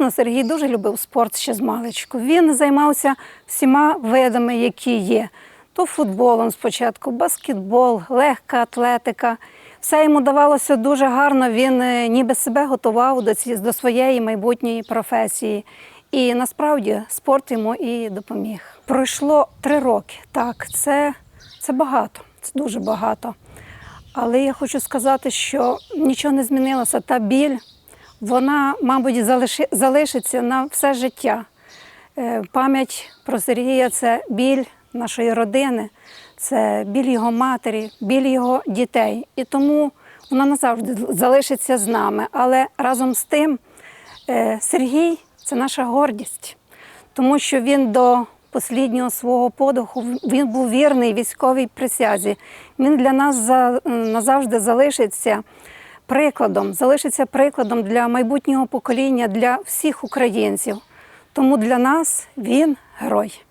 Ну, Сергій дуже любив спорт ще з маличку. Він займався всіма видами, які є. То футболом спочатку, баскетбол, легка атлетика. Все йому давалося дуже гарно. Він е, ніби себе готував до, ці, до своєї майбутньої професії. І насправді спорт йому і допоміг. Пройшло три роки. Так, це, це багато, це дуже багато. Але я хочу сказати, що нічого не змінилося. Та біль, вона, мабуть, залиши, залишиться на все життя. Е, Пам'ять про Сергія це біль нашої родини, це біль його матері, біль його дітей. І тому вона назавжди залишиться з нами. Але разом з тим е, Сергій це наша гордість, тому що він до останнього свого подиху він був вірний військовій присязі. Він для нас назавжди залишиться прикладом, залишиться прикладом для майбутнього покоління, для всіх українців. Тому для нас він герой.